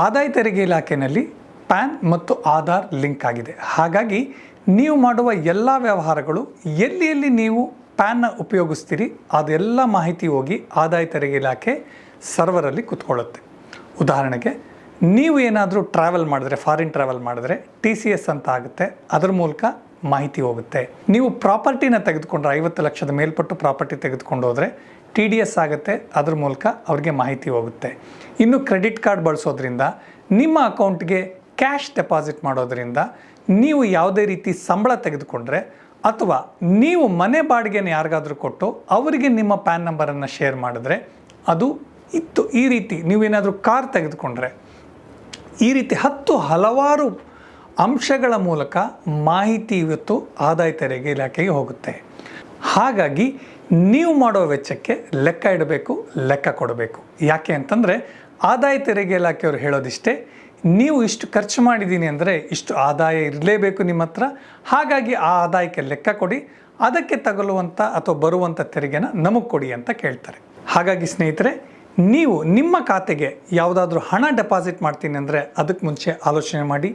ಆದಾಯ ತೆರಿಗೆ ಇಲಾಖೆಯಲ್ಲಿ ಪ್ಯಾನ್ ಮತ್ತು ಆಧಾರ್ ಲಿಂಕ್ ಆಗಿದೆ. ಹಾಗಾಗಿ ನೀವು ಮಾಡುವ ಎಲ್ಲ ವ್ಯವಹಾರಗಳು ಎಲ್ಲಿ ಎಲ್ಲಿ ನೀವು ಪ್ಯಾನ್ನ ಉಪಯೋಗಿಸ್ತೀರಿ ಅದೆಲ್ಲ ಮಾಹಿತಿ ಹೋಗಿ ಆದಾಯ ತೆರಿಗೆ ಇಲಾಖೆ ಸರ್ವರಲ್ಲಿ ಕುತ್ಕೊಳ್ಳುತ್ತೆ. ಉದಾಹರಣೆಗೆ ನೀವು ಏನಾದರೂ ಟ್ರಾವೆಲ್ ಮಾಡಿದ್ರೆ, ಫಾರಿನ್ ಟ್ರಾವೆಲ್ ಮಾಡಿದ್ರೆ ಟಿ ಸಿ ಎಸ್ ಅಂತ ಆಗುತ್ತೆ. ಅದರ ಮೂಲಕ ಮಾಹಿತಿ ಹೋಗುತ್ತೆ. ನೀವು ಪ್ರಾಪರ್ಟಿನ ತೆಗೆದುಕೊಂಡ್ರೆ ಐವತ್ತು ಲಕ್ಷದ ಮೇಲ್ಪಟ್ಟು ಪ್ರಾಪರ್ಟಿ ತೆಗೆದುಕೊಂಡು ಹೋದರೆ ಟಿ ಡಿ ಎಸ್ ಆಗುತ್ತೆ, ಅದ್ರ ಮೂಲಕ ಅವ್ರಿಗೆ ಮಾಹಿತಿ ಹೋಗುತ್ತೆ. ಇನ್ನು ಕ್ರೆಡಿಟ್ ಕಾರ್ಡ್ ಬಳಸೋದ್ರಿಂದ, ನಿಮ್ಮ ಅಕೌಂಟ್ಗೆ ಕ್ಯಾಶ್ ಡೆಪಾಸಿಟ್ ಮಾಡೋದ್ರಿಂದ, ನೀವು ಯಾವುದೇ ರೀತಿ ಸಂಬಳ ತೆಗೆದುಕೊಂಡ್ರೆ, ಅಥವಾ ನೀವು ಮನೆ ಬಾಡಿಗೆನ ಯಾರಿಗಾದರೂ ಕೊಟ್ಟು ಅವರಿಗೆ ನಿಮ್ಮ ಪ್ಯಾನ್ ನಂಬರನ್ನು ಶೇರ್ ಮಾಡಿದ್ರೆ, ಅದು ಇತ್ತು, ಈ ರೀತಿ ನೀವೇನಾದರೂ ಕಾರ್ ತೆಗೆದುಕೊಂಡ್ರೆ, ಈ ರೀತಿ ಹತ್ತು ಹಲವಾರು ಅಂಶಗಳ ಮೂಲಕ ಮಾಹಿತಿ ಇವತ್ತು ಆದಾಯ ತೆರಿಗೆ ಇಲಾಖೆಗೆ ಹೋಗುತ್ತೆ. ಹಾಗಾಗಿ ನೀವು ಮಾಡೋ ವೆಚ್ಚಕ್ಕೆ ಲೆಕ್ಕ ಇಡಬೇಕು, ಲೆಕ್ಕ ಕೊಡಬೇಕು. ಯಾಕೆ ಅಂತಂದರೆ ಆದಾಯ ತೆರಿಗೆ ಇಲಾಖೆಯವರು ಹೇಳೋದಿಷ್ಟೇ, ನೀವು ಇಷ್ಟು ಖರ್ಚು ಮಾಡಿದ್ದೀನಿ ಅಂದರೆ ಇಷ್ಟು ಆದಾಯ ಇರಲೇಬೇಕು ನಿಮ್ಮ ಹತ್ರ. ಹಾಗಾಗಿ ಆ ಆದಾಯಕ್ಕೆ ಲೆಕ್ಕ ಕೊಡಿ, ಅದಕ್ಕೆ ತಗಲುವಂಥ ಅಥವಾ ಬರುವಂಥ ತೆರಿಗೆನ ನಮಗೆ ಕೊಡಿ ಅಂತ ಕೇಳ್ತಾರೆ. ಹಾಗಾಗಿ ಸ್ನೇಹಿತರೆ, ನೀವು ನಿಮ್ಮ ಖಾತೆಗೆ ಯಾವುದಾದ್ರೂ ಹಣ ಡೆಪಾಸಿಟ್ ಮಾಡ್ತೀನಿ ಅಂದರೆ ಅದಕ್ಕೆ ಮುಂಚೆ ಆಲೋಚನೆ ಮಾಡಿ.